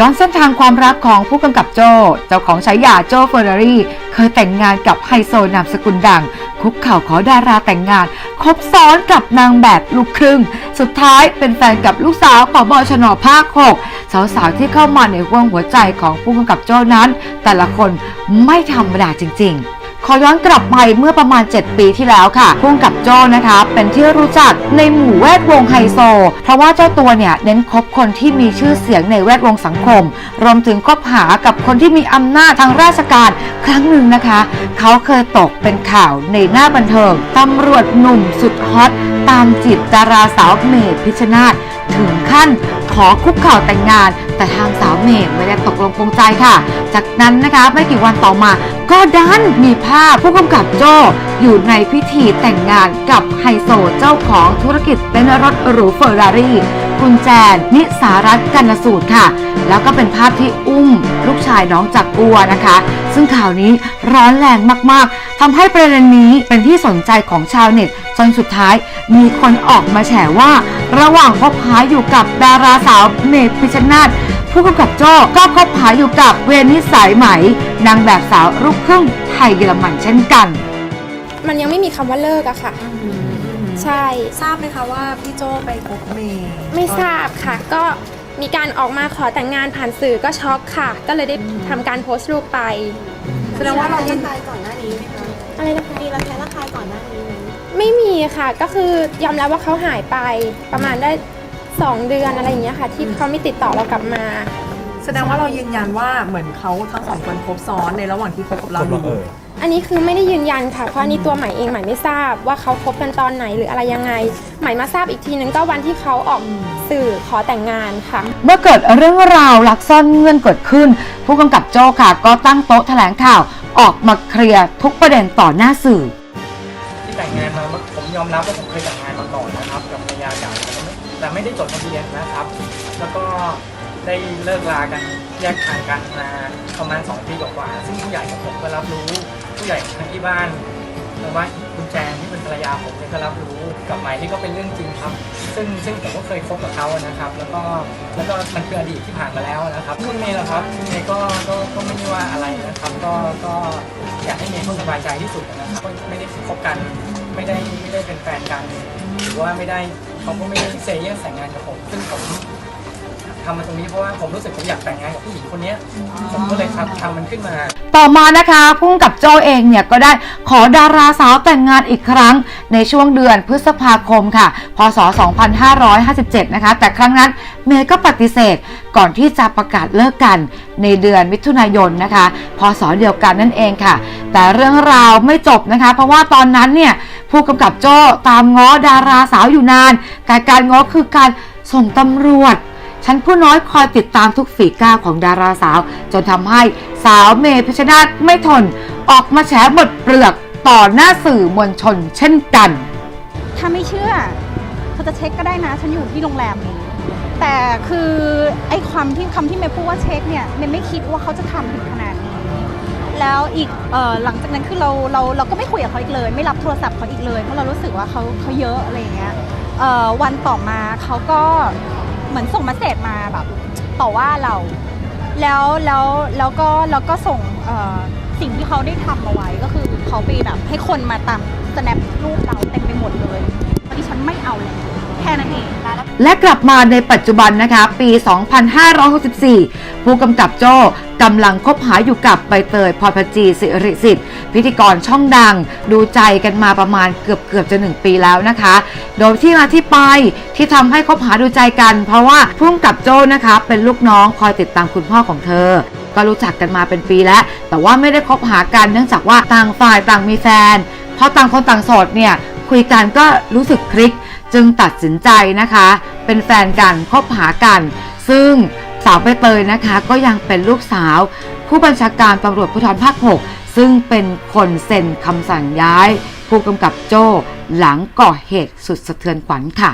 ย้อนเส้นทางความรักของผู้กำกับโจ เจ้าของฉายาโจเฟอร์รารี่ เคยแต่งงานกับไฮโซนามสกุลดัง คุกเข่าขอดาราแต่งงาน คบซ้อนกับนางแบบลูกครึ่ง สุดท้ายเป็นแฟนกับลูกสาวของบอชนภาค6สาวๆที่เข้ามาในห่วงหัวใจของผู้กำกับโจนั้น แต่ละคนไม่ธรรมดาจริง ๆ ขอย้อนกลับไปเมื่อประมาณ 7 ปีที่แล้วค่ะพุ่งกับโจ้นะคะ เป็นที่รู้จักในหมู่แวดวงไฮโซ เพราะว่าเจ้าตัวเนี่ยเน้นคบคนที่มีชื่อเสียงในแวดวงสังคม รวมถึงคบหากับคนที่มีอำนาจทางราชการครั้งหนึ่งนะคะ เขาเคยตกเป็นข่าวในหน้าบันเทิงตำรวจหนุ่มสุดฮอตตามจีบดาราสาวเมย์พิชชนาธ ถึงขั้นขอคุกเข่าแต่งงาน แต่ทางสาวเมย์ไม่ได้ตกลงปรงใจค่ะ จากนั้นนะคะไม่กี่วันต่อมา ก็ดันมีภาพผู้กำกับโจ้อยู่ในพิธีแต่งงานกับไฮโซเจ้าของธุรกิจเป็นรถหรูเฟอร์รารี่คุณแจนนิสารัตน์กันสูตรค่ะ แล้วก็เป็นภาพที่อุ้มลูกชายน้องจากกัวนะคะ ซึ่งข่าวนี้ร้อนแรงมากๆทำให้ประเด็นนี้เป็นที่สนใจของชาวเน็ตจนสุดท้ายมีคนออกมาแฉว่า ระหว่างคบหาอยู่กับดาราสาวเมย์พิชชนาธผู้กำกับโจ้ก็คบหาอยู่กับเวนิสสายไหม นางแบบสาวลูกครึ่งไทยเยอรมันเช่นกัน มันยังไม่มีคำว่าเลิกอะค่ะ ใช่ ทราบไหมคะว่าพี่โจไปพบเมย์ไม่ทราบค่ะ ก็มีการออกมาขอแต่งงานผ่านสื่อก็ช็อกค่ะ ก็เลยได้ทำการโพสต์รูปไป แสดงว่าเรายินคายก่อนหน้านี้ไหมคะอะไรนะคะ มีระแคะระคายก่อนหน้านี้ไหมไม่มี ค่ะ ก็คือยอมรับว่าเขาหายไปประมาณได้ 2 เดือนอะไรอย่างเงี้ยค่ะ ที่เขาไม่ติดต่อเรากลับมา แสดงว่าเรายืนยันว่าเหมือนเขาทั้งสองคนคบซ้อนในระหว่างที่คบกับเราอยู่ อันนี้คือไม่ได้ยืนยันค่ะเพราะอันนี้ตัวใหม่เองใหม่ไม่ทราบว่าเขาคบกันตอนไหนหรืออะไรยังไงใหม่มาทราบอีกทีนึงก็วันที่เขาออกสื่อขอแต่งงานค่ะ เมื่อเกิดเรื่องราวลักซ่อนเงื่อนเกิดขึ้น ผู้กำกับโจ้ค่ะ ก็ตั้งโต๊ะแถลงข่าวออกมาเคลียร์ทุกประเด็นต่อหน้าสื่อ ที่แต่งงานมาผม ยอมรับว่าผมเคยแต่งงานมาก่อนนะครับ กับภรรยาเก่าแต่ไม่แต่ไม่ได้จดทะเบียนนะครับ แล้วก็ได้เลิกลากันแยกทางกันมาประมาณ2ปีกว่าๆซึ่งผู้ใหญ่ของผมก็รับรู้ ผู้ใหญ่ทางที่บ้านแต่ว่าคุณแจนที่เป็นภรรยาผมเนี่ยก็รับรู้กับหมายที่ก็เป็นเรื่องจริงครับ ซึ่งซึ่งผมก็เคยคบกับเขานะครับ แล้วก็แล้วก็มันคืออดีตที่ผ่านมาแล้วนะครับคุณเมย์เหรอครับคุณเมย์ก็ก็ก็ไม่ได้ว่าอะไรนะครับ ก็ก็อยากให้เมย์เขาสบายใจที่สุดนะครับก็ไม่ได้คบกัน ไม่ได้ไม่ได้เป็นแฟนกัน หรือว่าไม่ได้เขาก็ไม่ได้เซเยสแต่งงานกับผม ซึ่งผม ทำมาตรงนี้เพราะว่าผมรู้สึกผมอยากแต่งงานกับผู้หญิงคนเนี้ยผมก็เลยทำทำมันขึ้นมา ต่อมานะคะพุ่งกับโจเองเนี่ยก็ได้ขอดาราสาวแต่งงานอีกครั้งในช่วงเดือนพฤษภาคมค่ะ พศ 2557 นะคะ แต่ครั้งนั้นเมย์ก็ปฏิเสธก่อนที่จะประกาศเลิกกันในเดือนมิถุนายนนะคะ พศเดียวกันนั่นเองค่ะ แต่เรื่องราวไม่จบนะคะ เพราะว่าตอนนั้นเนี่ยผู้กำกับโจ้ตามง้อดาราสาวอยู่นาน แต่การง้อคือการส่งตำรวจ ฉันผู้น้อยคอยติดตามทุกฝีก้าวของดาราสาว จนทำให้สาวเมย์พิชนาธไม่ทน ออกมาแฉบทเปลือกต่อหน้าสื่อมวลชนเช่นกัน ถ้าไม่เชื่อเธอจะเช็คก็ได้นะ ฉันอยู่ที่โรงแรมนี้ แต่คือไอ้ความที่คำที่เมย์พูดว่าเช็คเนี่ยเมย์ไม่คิดว่าเขาจะทำถึงขนาดนี้ แล้วอีกเออหลังจากนั้นคือเราเราเราก็ไม่คุยกับเขาอีกเลย ไม่รับโทรศัพท์เขาอีกเลยเพราะเรารู้สึกว่าเขาเขาเยอะอะไรอย่างเงี้ยวันต่อมาเขาก็ มือนส่งมาเสจมาแบบต่อว่าเรา แล้วแล้วแล้วก็แล้วก็ส่งเอ่อสิ่งที่เขาได้ทำเอาไว้ก็คือเขาไปแบบให้คนมาตามสแนปรูปเราเต็มไปหมดเลยตอนนี้ฉันไม่เอาเลย ค่นั้นเองและกลับมาในปัจจุบันนะคะ ปี 2564 ผู้กำกับโจ้กำลังคบหาอยู่กับใบเตยพรพจีสิริสิทธิ์ พิธีกรช่องดัง ดูใจกันมาประมาณเกือบเกือบจะหนึ่งปีแล้วนะคะ โดยที่มาที่ไปที่ทำให้คบหาดูใจกัน เพราะว่าผู้กำกับโจ้นะคะ เป็นลูกน้องคอยติดตามคุณพ่อของเธอก็รู้จักกันมาเป็นปีแล้ว แต่ว่าไม่ได้คบหากันเนื่องจากว่าต่างฝ่ายต่างมีแฟน เพราะต่างคนต่างโสดเนี่ยคุยกันก็รู้สึกคลิก จึงตัดสินใจนะคะ เป็นแฟนกันคบหากัน ซึ่งสาวใบเตยนะคะ ก็ยังเป็นลูกสาว ผู้บัญชาการตำรวจภูธรภาค 6 ซึ่งเป็นคนเซ็นคำสั่งย้าย ผู้กำกับโจ้หลังก่อเหตุสุดสะเทือนขวัญค่ะ